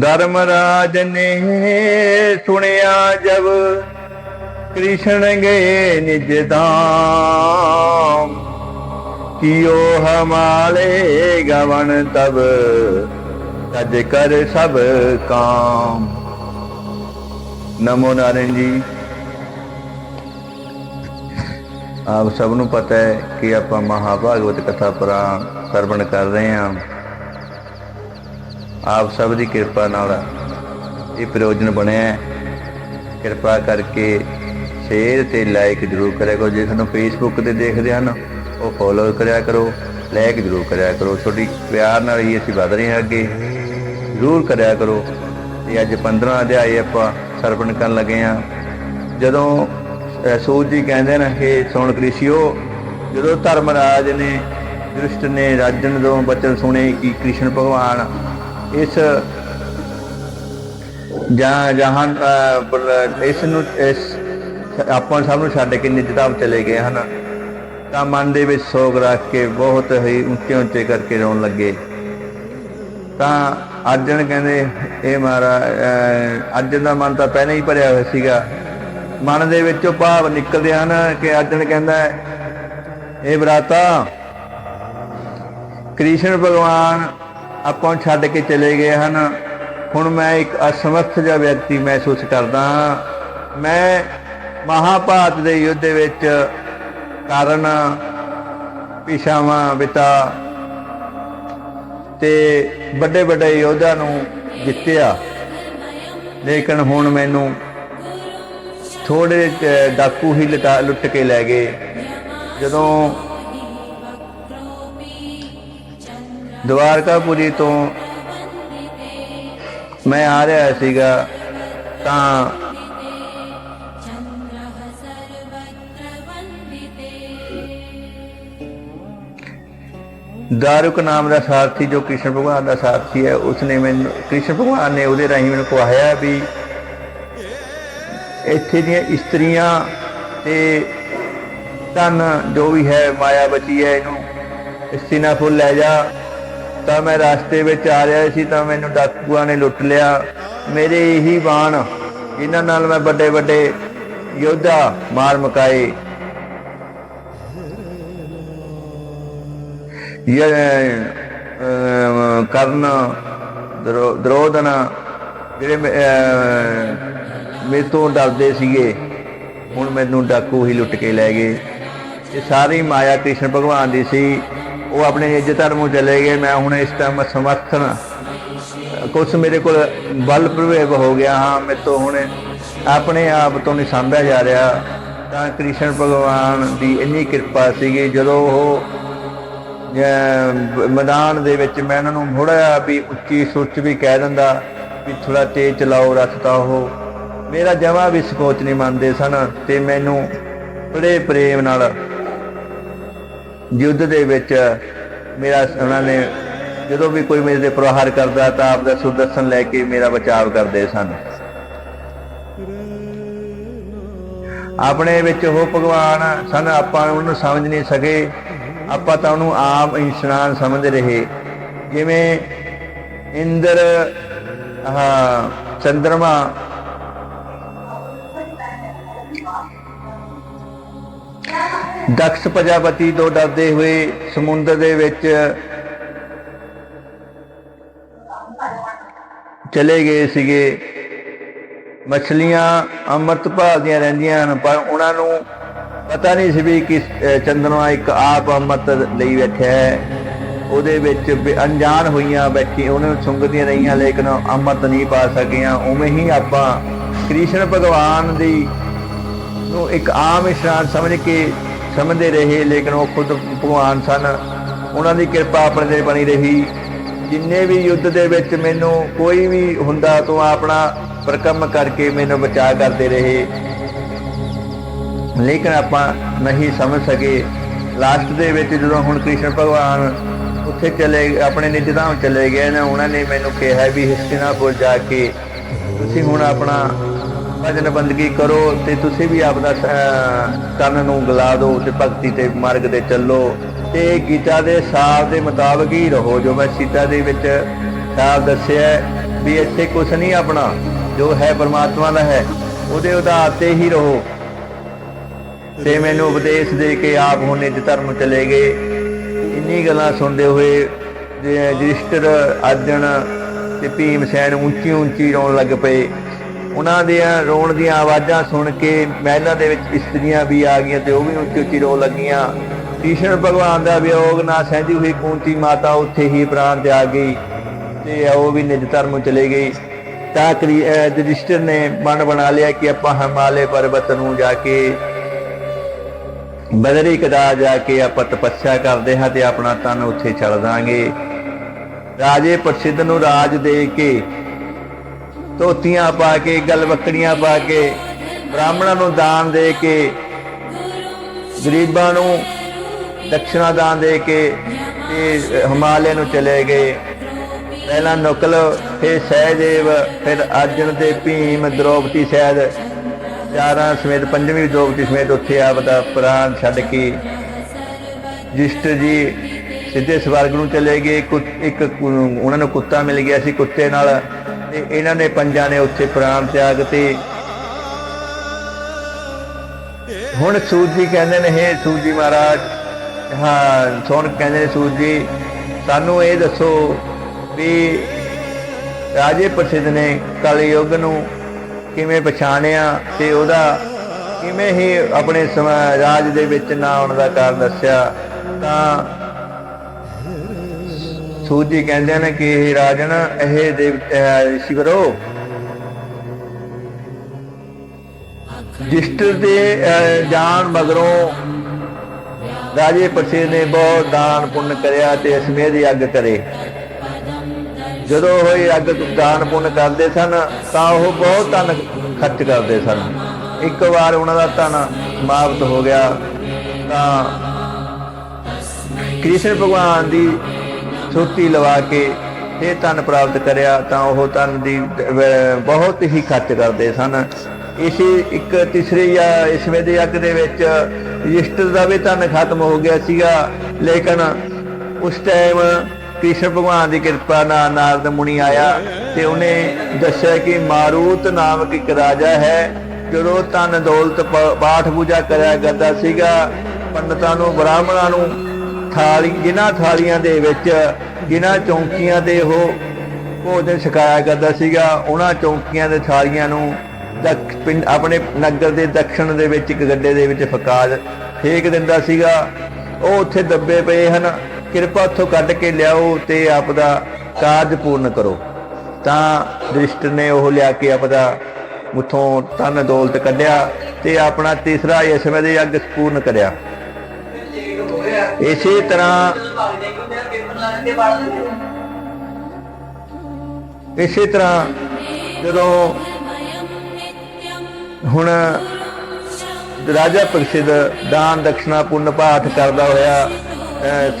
ਧਰਮਰਾਜ ਨੇ ਸੁਣਿਆ ਜਬ ਕ੍ਰਿਸ਼ਨ ਗਏ ਨਿਜ ਧਾਮ। ਕਿਓ ਹਮਾਲੇ ਗਵਨ ਤਬ, ਤਜ ਕਰ ਸਭ ਕਾਮ। ਨਮੋ ਨਾਰਾਇਣ ਜੀ। ਆਪ ਸਭ ਨੂੰ ਪਤਾ ਹੈ ਕਿ ਆਪਾਂ ਮਹਾਭਾਗਵਤ ਕਥਾ ਪੁਰਾਣ ਸਰਵਣ ਕਰ ਰਹੇ ਹਾਂ। ਆਪ ਸਭ ਦੀ ਕਿਰਪਾ ਨਾਲ ਇਹ ਪ੍ਰਯੋਜਨ ਬਣਿਆ ਹੈ। ਕਿਰਪਾ ਕਰਕੇ ਸ਼ੇਅਰ ਤੇ ਲਾਈਕ ਜਰੂਰ ਕਰਿਆ ਕਰੋ। ਜੇ ਤੁਹਾਨੂੰ ਫੇਸਬੁੱਕ ਤੇ ਦੇਖਦੇ ਹਨ, ਉਹ ਫੋਲੋ ਕਰਿਆ ਕਰੋ ਲਾਈਕ ਜਰੂਰ ਕਰਿਆ ਕਰੋ। ਤੁਹਾਡੀ ਪਿਆਰ ਨਾਲ ਹੀ ਅਸੀਂ ਵਧ ਰਹੇ ਹਾਂ ਅੱਗੇ। ਜਰੂਰ ਕਰਿਆ ਕਰੋ। ਤੇ ਅੱਜ 15 ਅਧਿਆਏ ਆਪਾਂ ਸਰਵਣ ਕਰਨ ਲੱਗੇ ਹਾਂ। ਜਦੋਂ, ਅਹ ਸੂਤ ਜੀ ਕਹਿੰਦੇ ਨੇ ਕਿ ਸੁਣ ਕ੍ਰਿਸ਼ਿਓ, ਜਦੋਂ ਧਰਮਰਾਜ ਨੇ, ਦ੍ਰਿਸ਼ਟ ਨੇ, ਰਾਜਨ ਤੋਂ ਬਚਨ ਸੁਣੇ ਕਿ ਕ੍ਰਿਸ਼ਨ ਭਗਵਾਨ ਇਸ ਜਾਂ ਜਹਾਨ ਇਸ ਨੂੰ ਇਸ ਆਪਾਂ ਸਭ ਨੂੰ ਛੱਡ ਕੇ ਨਿਜਤਾਮ ਚਲੇ ਗਏ ਹਨ। ਤਾਂ ਮਨ ਦੇ ਵਿੱਚ ਸੋਗ ਰੱਖ ਕੇ ਬਹੁਤ ਹੀ ਉੱਚੇ ਉੱਚੇ ਕਰਕੇ ਰੋਣ ਲੱਗੇ। ਤਾਂ ਅਰਜਨ ਕਹਿੰਦੇ ਇਹ ਮਹਾਰਾਜ ਅਹ, ਅਰਜਨ ਦਾ ਮਨ ਤਾਂ ਪਹਿਲਾਂ ਹੀ ਭਰਿਆ ਹੋਇਆ ਸੀਗਾ। ਮਨ ਦੇ ਵਿੱਚੋਂ ਭਾਵ ਨਿਕਲਦੇ ਹਨ ਕਿ ਅਰਜਨ ਕਹਿੰਦਾ ਇਹ ਬਰਾਤਾ ਕ੍ਰਿਸ਼ਨ ਭਗਵਾਨ ਆਪਾਂ ਛੱਡ ਕੇ ਚਲੇ ਗਏ ਹਨ। ਹੁਣ ਮੈਂ ਇੱਕ ਅਸਮਰਥ ਜਿਹਾ ਵਿਅਕਤੀ ਮਹਿਸੂਸ ਕਰਦਾ ਹਾਂ। ਮੈਂ ਮਹਾਭਾਰਤ ਦੇ ਯੁੱਧ ਦੇ ਵਿੱਚ ਕਾਰਨ ਪਿਸ਼ਾਵਾਂ ਪਿਤਾ ਤੇ ਵੱਡੇ ਵੱਡੇ ਯੋਧਾ ਨੂੰ ਜਿੱਤਿਆ। ਲੇਕਿਨ ਹੁਣ ਮੈਨੂੰ ਥੋੜੇ ਡਾਕੂ ਹੀ ਲਟਾ, ਲੁੱਟ ਕੇ ਲੈ ਗਏ। ਜਦੋਂ ਦਵਾਰਕਾਪੁਰੀ ਤੋਂ ਮੈਂ ਆ ਰਿਹਾ ਸੀਗਾ ਤਾਂ ਦਾਰੁਕ ਨਾਮ ਦਾ ਸਾਰਥੀ ਜੋ ਕ੍ਰਿਸ਼ਨ ਭਗਵਾਨ ਦਾ ਸਾਰਥੀ ਹੈ, ਉਸਨੇ ਮੈਨੂੰ ਕ੍ਰਿਸ਼ਨ ਭਗਵਾਨ ਨੇ ਉਹਦੇ ਰਾਹੀਂ ਮੈਨੂੰ ਕਹਾਇਆ ਵੀ ਇੱਥੇ ਦੀਆਂ ਇਸਤਰੀਆਂ ਤੇ ਧਨ ਜੋ ਵੀ ਹੈ, ਮਾਇਆ ਬਚੀ ਹੈ, ਇਹਨੂੰ ਇਸਤੀਨਾਪੁਰ ਲੈ ਜਾ। ਤਾਂ ਮੈਂ ਰਸਤੇ ਵਿੱਚ ਆ ਰਿਹਾ ਸੀ ਤਾਂ ਮੈਨੂੰ ਡਾਕੂਆਂ ਨੇ ਲੁੱਟ ਲਿਆ। ਮੇਰੇ ਇਹੀ ਬਾਣ। ਇਹਨਾਂ ਨਾਲ ਮੈਂ ਵੱਡੇ ਵੱਡੇ ਯੋਧਾ ਮਾਰ ਮਕਾਏ। ਇਹ ਕਰਨ, ਦਰੋ- ਦਰੋਧਨ ਜਿਹੜੇ ਮੇਰੇ ਤੋਂ ਡਰਦੇ ਸੀਗੇ, ਹੁਣ ਮੈਨੂੰ ਡਾਕੂ ਹੀ ਲੁੱਟ ਕੇ ਲੈ ਗਏ। ਇਹ ਸਾਰੀ ਮਾਇਆ ਕ੍ਰਿਸ਼ਨ ਭਗਵਾਨ ਦੀ ਸੀ। ਉਹ ਆਪਣੇ ਨਿੱਜ ਧਰਮ ਨੂੰ ਚਲੇ ਗਏ। ਮੈਂ ਹੁਣ ਇਸ ਟਾਈਮ ਸਮਰਥਨ ਕੁਛ ਮੇਰੇ ਕੋਲ ਬਲ ਪ੍ਰਵੇਗ ਹੋ ਗਿਆ ਹਾਂ। ਮੇਰੇ ਤੋਂ ਹੁਣ ਆਪਣੇ ਆਪ ਤੋਂ ਨਹੀਂ ਸੰਭਿਆ ਜਾ ਰਿਹਾ। ਤਾਂ ਕ੍ਰਿਸ਼ਨ ਭਗਵਾਨ ਦੀ ਇੰਨੀ ਕਿਰਪਾ ਸੀਗੀ। ਜਦੋਂ ਉਹ ਮੈਦਾਨ ਦੇ ਵਿੱਚ ਮੈਂ ਇਹਨਾਂ ਨੂੰ ਥੋੜਾ ਵੀ ਉੱਚੀ ਸੁੱਚ ਵੀ ਕਹਿ ਦਿੰਦਾ ਵੀ ਥੋੜਾ ਤੇਜ਼ ਚਲਾਓ, ਰਥ ਤਾਂ ਉਹ। ਮੇਰਾ ਜਮਾ ਵੀ ਸਕੋਚ ਨਹੀਂ ਮੰਨਦੇ ਸਨ ਤੇ ਮੈਨੂੰ ਬੜੇ ਪ੍ਰੇਮ ਨਾਲ ਯੁੱਧ ਦੇ ਵਿੱਚ ਮੇਰਾ, ਉਹਨਾਂ ਨੇ ਜਦੋਂ ਵੀ ਕੋਈ ਮੇਰੇ ਤੇ ਪ੍ਰਹਾਰ ਕਰਦਾ ਤਾਂ ਆਪ ਦਾ ਸੁਦਰਸ਼ਨ ਲੈ ਕੇ ਮੇਰਾ ਬਚਾਅ ਕਰਦੇ ਸਨ। ਆਪਣੇ ਵਿੱਚ ਉਹ ਭਗਵਾਨ, ਸਨ ਆਪਾਂ ਉਹਨੂੰ ਸਮਝ ਨਹੀਂ ਸਕੇ। ਆਪਾਂ ਤਾਂ ਉਹਨੂੰ ਆਪ ਇਨਸਾਨ ਸਮਝ ਰਹੇ। ਜਿਵੇਂ ਇੰਦਰ ਆਹ ਚੰਦਰਮਾ ਦਕਸ਼ ਪ੍ਰਜਾਪਤੀ ਤੋਂ ਡਰਦੇ ਹੋਏ ਸਮੁੰਦਰ ਦੇ ਵਿੱਚ ਚਲੇ ਗਏ ਸੀਗੇ। ਮੱਛਲੀਆਂ ਅੰਮ੍ਰਿਤ ਭਾਲਦੀਆਂ ਰਹਿੰਦੀਆਂ ਹਨ ਪਰ ਉਹਨਾਂ ਨੂੰ ਪਤਾ ਨਹੀਂ ਸੀ ਵੀ ਕਿ ਅਹ, ਚੰਦਰਮਾ ਇੱਕ ਆਪ ਅੰਮ੍ਰਿਤ ਲਈ ਬੈਠਿਆ ਹੈ। ਉਹਦੇ ਵਿੱਚ ਬੇ- ਅਣਜਾਣ ਹੋਈਆਂ ਬੈਠੀ ਉਹਨਾਂ ਨੂੰ ਸੁੰਗਦੀਆਂ ਰਹੀਆਂ ਲੇਕਿਨ ਅੰਮ੍ਰਿਤ ਨਹੀਂ ਪਾ ਸਕੀਆਂ। ਉਵੇਂ ਹੀ ਆਪਾਂ ਕ੍ਰਿਸ਼ਨ ਭਗਵਾਨ ਦੀ ਨੂੰ ਇੱਕ ਆਮ ਇਸ਼ਨਾਨ ਸਮਝ ਕੇ ਸਮਝਦੇ ਰਹੇ, ਲੇਕਿਨ ਉਹ ਖੁਦ ਭਗਵਾਨ ਸਨ। ਉਹਨਾਂ ਦੀ ਕਿਰਪਾ ਆਪਣੇ ਤੇ ਬਣੀ ਰਹੀ। ਜਿੰਨੇ ਵੀ ਯੁੱਧ ਦੇ ਵਿੱਚ ਮੈਨੂੰ ਕੋਈ ਵੀ ਹੁੰਦਾ, ਤੋਂ ਆਪਣਾ ਪ੍ਰਕਰਮ ਕਰਕੇ ਮੈਨੂੰ ਬਚਾ ਕਰਦੇ ਰਹੇ। ਲੇਕਿਨ ਆਪਾਂ ਨਹੀਂ ਸਮਝ ਸਕੇ। ਲਾਸਟ ਦੇ ਵਿੱਚ ਜਦੋਂ ਹੁਣ ਕ੍ਰਿਸ਼ਨ ਭਗਵਾਨ ਉੱਥੇ ਚਲੇ, ਆਪਣੇ ਨਿੱਜ ਧਾਮ ਚਲੇ ਗਏ ਨੇ, ਉਹਨਾਂ ਨੇ ਮੈਨੂੰ ਕਿਹਾ ਵੀ ਹਸਤਿਨਾਪੁਰ ਜਾ ਕੇ ਤੁਸੀਂ ਹੁਣ ਆਪਣਾ ਭਜਨ ਬੰਦਗੀ ਕਰੋ ਤੇ ਤੁਸੀਂ ਵੀ ਆਪਦਾ ਸ- ਨੂੰ ਗਲਾ ਦਿਓ ਤੇ ਭਗਤੀ ਤੇ ਮਾਰਗ ਤੇ ਚੱਲੋ। ਤੇ ਗੀਤਾ ਦੇ ਸਾਰ ਦੇ ਮੁਤਾਬਕ ਹੀ ਰਹੋ, ਜੋ ਮੈਂ ਸੀਤਾ ਦੇ ਵਿੱਚ ਸਾਰ ਦੱਸਿਆ ਵੀ ਇੱਥੇ ਕੁਛ ਨਹੀਂ ਆਪਣਾ, ਜੋ ਹੈ ਪਰਮਾਤਮਾ ਦਾ ਹੈ, ਉਹਦੇ ਉਧਾਰ ਤੇ ਹੀ ਰਹੋ। ਤੇ ਮੈਨੂੰ ਉਪਦੇਸ਼ ਦੇ ਕੇ ਆਪ ਹੁਣ ਨਿਜ ਧਰਮ ਚਲੇ ਗਏ। ਇੰਨੀ ਗੱਲਾਂ ਸੁਣਦੇ ਹੋਏ ਜੇ ਯੁਧਿਸ਼ਠਿਰ ਤੇ ਭੀਮ ਸੈਨ ਉੱਚੀ ਉੱਚੀ ਰੋਣ ਲੱਗ ਪਏ। ਉਹਨਾਂ ਦੀਆਂ ਰੋਣ ਦੀਆਂ ਆਵਾਜ਼ਾਂ ਸੁਣ ਕੇ ਮਹਿਲਾਂ ਦੇ ਵਿੱਚ ਇਸਤਰੀਆਂ ਵੀ ਆ ਗਈਆਂ ਤੇ ਉਹ ਵੀ ਉੱਚੀ ਉੱਚੀ ਰੋ ਲੱਗੀਆਂ। ਕ੍ਰਿਸ਼ਨ ਭਗਵਾਨ ਦਾ ਵਿਯੋਗ ਨਾ ਸਹਿੰਦੀ ਹੋਈ ਕੁੰਤੀ ਮਾਤਾ ਉੱਥੇ ਹੀ ਪ੍ਰਾਣ ਆ ਗਈ ਤੇ ਉਹ ਵੀ ਨਿਜ ਧਰਮ ਨੂੰ ਚਲੇ ਗਈ। ਤਾਂ ਕਰੀ, ਅਹ ਨੇ ਮਨ ਬਣਾ ਲਿਆ ਕਿ ਆਪਾਂ ਹਿਮਾਲੇ ਪਰਬਤ ਨੂੰ ਜਾ ਕੇ ਬਦਰੀ ਕਦਾ ਜਾ ਕੇ ਆਪਾਂ ਤਪੱਸਿਆ ਕਰਦੇ ਹਾਂ ਤੇ ਆਪਣਾ ਤਨ ਉੱਥੇ ਛੱਡ ਦਾਂਗੇ। ਰਾਜੇ ਪ੍ਰਸਿੱਧ ਨੂੰ ਰਾਜ ਦੇ ਕੇ ਧੋਤੀਆਂ ਪਾ ਕੇ ਗਲਵੱਕੜੀਆਂ ਪਾ ਕੇ, ਬ੍ਰਾਹਮਣਾਂ ਨੂੰ ਦਾਨ ਦੇ ਕੇ, ਗਰੀਬਾਂ ਨੂੰ ਦਕਸ਼ਨਾ ਦਾਨ ਦੇ ਕੇ ਤੇ ਹਿਮਾਲਯ ਨੂੰ ਚਲੇ ਗਏ। ਪਹਿਲਾਂ ਨੁਕਲ, ਫਿਰ ਸਹਿਦੇਵ, ਫਿਰ ਅਰਜਨ ਤੇ ਭੀਮ, ਦ੍ਰੋਪਦੀ ਸਹਿਦ, ਚਾਰਾਂ ਸਮੇਤ, ਪੰਜਵੀਂ ਦ੍ਰੋਪਦੀ ਸਮੇਤ ਉੱਥੇ ਆਪਦਾ ਪ੍ਰਾਣ ਛੱਡ ਕੇ ਜਿਸ਼ਟ ਜੀ ਸਿੱਧੇ ਸਵਰਗ ਨੂੰ ਚਲੇ ਗਏ। ਕੁ- ਇੱਕ ਉਹਨਾਂ ਨੂੰ ਕੁੱਤਾ ਮਿਲ ਗਿਆ ਸੀ ਕੁੱਤੇ ਨਾਲ। ਤੇ ਇਹਨਾਂ ਨੇ ਪੰਜਾਂ ਨੇ ਉੱਥੇ ਪ੍ਰਾਣ ਤਿਆਗ ਤੇ ਹੁਣ ਸੂਤ ਜੀ ਕਹਿੰਦੇ ਨੇ, ਹੇ ਸੂਤ ਜੀ ਮਹਾਰਾਜ, ਹਾਂ, ਸੁਣ ਕਹਿੰਦੇ ਨੇ ਸੂਤ ਜੀ ਸਾਨੂੰ ਇਹ ਦੱਸੋ ਵੀ ਰਾਜੇ ਪ੍ਰਸਿੱਧ ਨੇ ਕਲਯੁੱਗ ਨੂੰ ਕਿਵੇਂ ਪਛਾਣਿਆ ਤੇ ਉਹਦਾ ਕਿਵੇਂ ਹੀ ਆਪਣੇ ਸਮਾ- ਰਾਜ ਦੇ ਵਿੱਚ ਨਾ ਆਉਣ ਦਾ ਕਾਰਨ ਦੱਸਿਆ, ਤਾਂ ਸੂਜੀ ਕਹਿੰਦੇ ਨੇ ਕਿ ਰਾਜਨ, ਇਹ ਦੇਵ ਸ਼ਿਵਰੋ। ਜਿਸਟਰ ਦੇ ਜਾਣ ਮਗਰੋਂ ਰਾਜੇ ਪ੍ਰਸਿੱਧ ਨੇ ਬਹੁਤ ਦਾਨ ਪੁੰਨ ਕਰਿਆ ਤੇ ਅਸਮੇਧ ਯੱਗ ਕਰੇ। ਜਦੋਂ ਉਹ ਅੱਗ ਦਾਨ ਪੁੰਨ ਕਰਦੇ ਸਨ, ਤਾਂ ਉਹ ਬਹੁਤ ਧਨ ਖਰਚ ਕਰਦੇ ਸਨ। ਇੱਕ ਵਾਰ ਉਹਨਾਂ ਦਾ ਧਨ ਸਮਾਪਤ ਹੋ ਗਿਆ, ਤਾਂ ਕ੍ਰਿਸ਼ਨ ਭਗਵਾਨ ਦੀ ਛੋਟੀ ਲਵਾ ਕੇ ਇਹ ਧਨ ਪ੍ਰਾਪਤ ਕਰਿਆ ਤਾਂ ਉਹ ਧਨ ਦੀ ਬਹੁਤ ਹੀ ਖਰਚ ਕਰਦੇ ਸਨ। ਇਸੇ ਇੱਕ ਤੀਸਰੇ ਜਾਂ ਇਸਵੇਂ ਦੇ ਅੱਗ ਦੇ ਵਿੱਚ ਰਜਿਸਟਰ ਦਾ ਵੀ ਧਨ ਖਤਮ ਹੋ ਗਿਆ ਸੀਗਾ। ਲੇਕਿਨ ਉਸ ਟਾਈਮ ਕ੍ਰਿਸ਼ਨ ਭਗਵਾਨ ਦੀ ਕਿਰਪਾ ਨਾਲ ਨਾਰਦ ਮੁਨੀ ਆਇਆ ਤੇ ਉਹਨੇ ਦੱਸਿਆ ਕਿ ਮਾਰੂਤ ਨਾਮਕ ਇੱਕ ਰਾਜਾ ਹੈ। ਜਦੋਂ ਧਨ ਦੌਲਤ ਪਾਠ ਪੂਜਾ ਕਰਿਆ ਕਰਦਾ ਸੀਗਾ, ਪੰਡਤਾਂ ਨੂੰ, ਬ੍ਰਾਹਮਣਾਂ ਨੂੰ ਥਾਲੀ ਜਿਨ੍ਹਾਂ ਥਾਲੀਆਂ ਦੇ ਵਿੱਚ, ਜਿਨ੍ਹਾਂ ਚੌਂਕੀਆਂ ਤੇ ਉਹ ਭੋਜਨ ਛਕਾਇਆ ਕਰਦਾ ਸੀਗਾ, ਉਹਨਾਂ ਚੌਂਕੀਆਂ ਦੇ ਥਾਲੀਆਂ ਨੂੰ ਦਕ ਪਿੰਡ, ਆਪਣੇ ਨਗਰ ਦੇ ਦੱਖਣ ਦੇ ਵਿੱਚ ਇੱਕ ਗੱਡੇ ਦੇ ਵਿੱਚ ਫਕਾ ਫੇਕ ਦਿੰਦਾ ਸੀਗਾ। ਉਹ ਉੱਥੇ ਦੱਬੇ ਪਏ ਹਨ। ਕਿਰਪਾ ਉੱਥੋਂ ਕੱਢ ਕੇ ਲਿਆਓ ਤੇ ਆਪਦਾ ਕਾਰਜ ਪੂਰਨ ਕਰੋ। ਤਾਂ ਦ੍ਰਿਸ਼ਟ ਨੇ ਉਹ ਲਿਆ ਕੇ ਆਪਦਾ ਮੁੱਥੋਂ ਤਨ ਦੌਲਤ ਕੱਢਿਆ ਤੇ ਆਪਣਾ ਤੀਸਰਾ ਯਸ਼ਮੇ ਦੇ ਯੱਗ ਪੂਰਨ ਕਰਿਆ। ਇਸੇ ਤਰ੍ਹਾਂ ਇਸੇ ਤਰ੍ਹਾਂ ਜਦੋਂ ਹੁਣ ਰਾਜਾ ਪ੍ਰਸਿੱਧ ਦਾਨ ਦਕਸ਼ਨਾ ਪੁੰਨ ਪਾਠ ਕਰਦਾ ਹੋਇਆ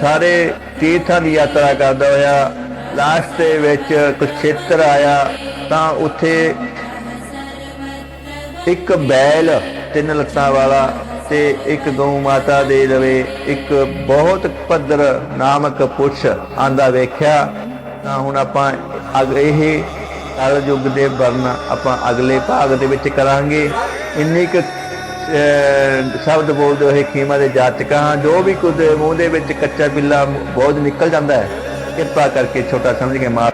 ਸਾਰੇ ਤੀਰਥਾਂ ਦੀ ਯਾਤਰਾ ਕਰਦਾ ਹੋਇਆ ਲਾਸਟ ਦੇ ਵਿੱਚ ਕੁਸ਼ੇਤਰ ਆਇਆ, ਤਾਂ ਉੱਥੇ ਇੱਕ ਬੈਲ, ਤਿੰਨ ਲੱਤਾਂ ਵਾਲਾ ਤੇ ਇੱਕ ਗਊ ਮਾਤਾ ਦੇ ਲਵੇ ਇੱਕ ਬਹੁਤ ਭੱਦਰ ਨਾਮਕ ਪੁਰਸ਼ ਆਂਦਾ ਵੇਖਿਆ, ਤਾਂ ਹੁਣ ਆਪਾਂ ਅਗ, ਇਹ ਕਲ ਯੁੱਗ ਦੇ ਵਰਨ ਆਪਾਂ ਅਗਲੇ ਭਾਗ ਦੇ ਵਿੱਚ ਕਰਾਂਗੇ। ਇੰਨੀ ਕੁ ਸ਼ਬਦ ਬੋਲਦੇ ਹੋਏ ਖੀਮਾ ਦੇ ਜਾਤਕਾਂ ਹਾਂ ਜੋ ਵੀ ਕੁਝ ਮੂੰਹ ਦੇ ਵਿੱਚ ਕੱਚਾ ਬਿੱਲਾ ਬਹੁਤ ਨਿਕਲ ਜਾਂਦਾ ਹੈ, ਕਿਰਪਾ ਕਰਕੇ ਛੋਟਾ ਸਮਝ ਕੇ ਮਾਰ